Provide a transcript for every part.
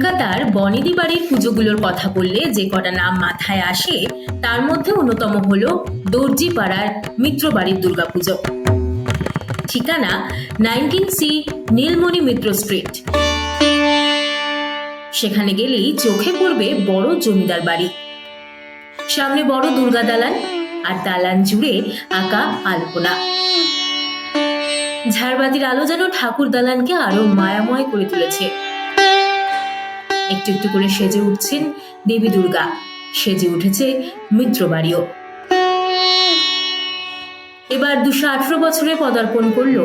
কলকাতার বনেদি বাড়ির পুজোগুলোর কথা বললে যে কটা নাম মাথায় আসে, তার মধ্যে অন্যতম হল দর্জি পাড়ার মিত্র বাড়ির দুর্গাপুজো। ঠিকানা nineteen C Nilmoni Mitra street. সেখানে গেলেই চোখে পড়বে বড় জমিদার বাড়ি। সামনে বড় দুর্গা দালান আর দালান জুড়ে আঁকা আলপনা। ঝাড়বাতির আলো যেন ঠাকুর দালানকে আরও মায়াময় করে তুলেছে। একটু একটু করে সেজে উঠছেন দেবী দুর্গা। সেজে উঠেছে মিত্র বাড়িও। এবার দুশো আঠেরো বছরে পদার্পণ করল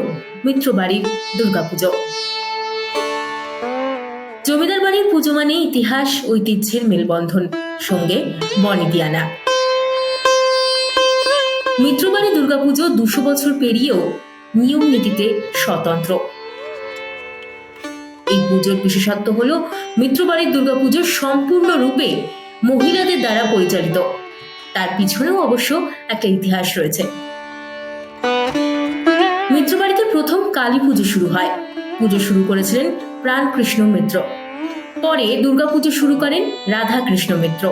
মিত্র বাড়ির দুর্গাপুজো জমিদার বাড়ির পুজো মানে ইতিহাস, ঐতিহ্যের মেলবন্ধন, সঙ্গে বনেদিয়ানা মিত্রবাড়ি দুর্গাপুজো দুশো বছর পেরিয়েও নিয়ম নীতিতে স্বতন্ত্র। এই পুজোর বিশেষত্ব হল মিত্রবাড়ির দুর্গাপুজো সম্পূর্ণরূপে মহিলাদের দ্বারা পরিচালিত। তার পিছনেও অবশ্য একটা ইতিহাস রয়েছে। মিত্রবাড়িতে প্রথম কালী পুজো শুরু হয়। পুজো শুরু করেছিলেন প্রাণকৃষ্ণ মিত্র। পরে দুর্গাপুজো শুরু করেন রাধা কৃষ্ণ মিত্র।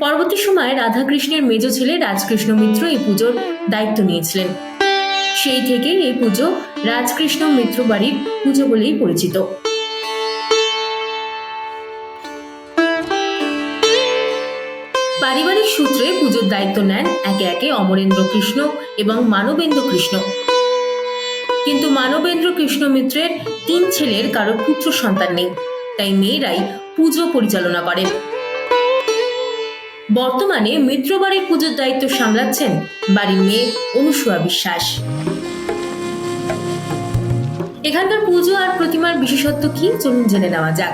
পরবর্তী সময়ে রাধাকৃষ্ণের মেজ ছেলে রাজকৃষ্ণ মিত্র এই পুজোর দায়িত্ব নিয়েছিলেন। সেই থেকে এই পুজো রাজকৃষ্ণ মিত্র বাড়ির পুজো বলেই পরিচিত। পারিবারিক সূত্রে পুজোর দায়িত্ব নেন একে একে অমরেন্দ্র কৃষ্ণ এবং মানবেন্দ্র কৃষ্ণ। কিন্তু মানবেন্দ্র কৃষ্ণ মিত্রের তিন ছেলের কারও পুত্র সন্তান নেই, তাই মেয়েরাই পুজো পরিচালনা করেন। বর্তমানে মিত্র বাড়ির পুজোর দায়িত্ব সামলাচ্ছেন বাড়ির মেয়ে অনুসুয়া বিশ্বাস। এখানকার পুজো আর প্রতিমার বিশেষত্ব কি চলুন জেনে নেওয়া যাক।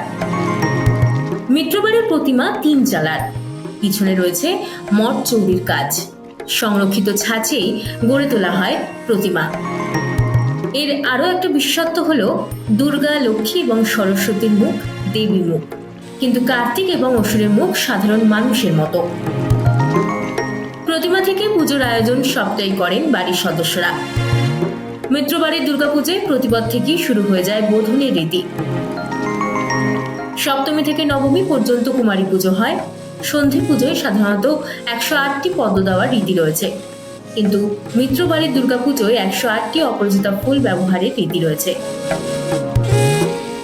মিত্রবাড়ির প্রতিমা তিন চালার। পিছনে রয়েছে মঠ চৌরির কাজ। সংরক্ষিত ছাঁচেই গড়ে তোলা হয় প্রতিমা। এর আরও একটা বিশেষত্ব হলো দুর্গা, লক্ষ্মী এবং সরস্বতীর মুখ দেবী মুখ। কিন্তু কার্তিক এবং অসুরের মুখ সাধারণ মানুষের মতো। প্রতিমা থেকে পুজোর আয়োজন সবটাই করেন বাড়ির সদস্যরা। মিত্রবাড়ির দুর্গাপুজোয় প্রতিপদ থেকেই শুরু হয়ে যায় বোধনের রীতি। সপ্তমী থেকে নবমী পর্যন্ত কুমারী পুজো হয়। সন্ধি পুজোয় সাধারণত একশো আটটি পদ্ম দেওয়ার রীতি রয়েছে। কিন্তু মিত্রবাড়ির দুর্গাপুজোয় একশো আটটি অপরাজিতা ফুল ব্যবহারের রীতি রয়েছে।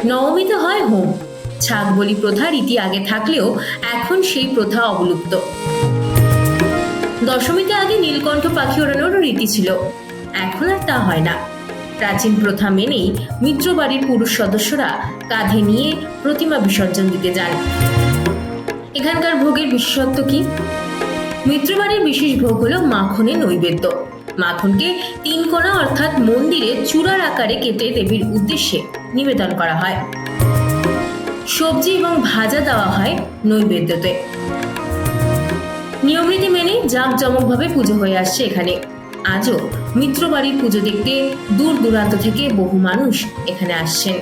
নবমীতে হয় হোম। ছাগ বলি প্রথা রীতি আগে থাকলেও এখন সেই প্রথা অবলুপ্ত। দশমীতে আগে নীলকণ্ঠ পাখি ওড়ানোর রীতি ছিল। এখন আর তা হয় না। প্রাচীন প্রথা মেনেই মিত্রবাড়ির পুরুষ সদস্যরা কাঁধে নিয়ে প্রতিমা বিসর্জন দিতে যান। এখানকার ভোগের বিশেষত্ব কি? মিত্রবাড়ির বিশেষ ভোগ হলো মাখনের নৈবেদ্য। মাখনকে তিন কোণা অর্থাৎ মন্দিরে চূড়ার আকারে কেটে দেবীর উদ্দেশ্যে নিবেদন করা হয়। সবজি এবং ভাজা দেওয়া হয় নৈবেদ্যতে। নিয়মরীতি মেনে জাঁকজমকভাবে পুজো হয়ে আসছে এখানে। আজও মিত্র বাড়ির পুজো দেখতে দূর দূরান্ত থেকে বহু মানুষ এখানে আসছেন।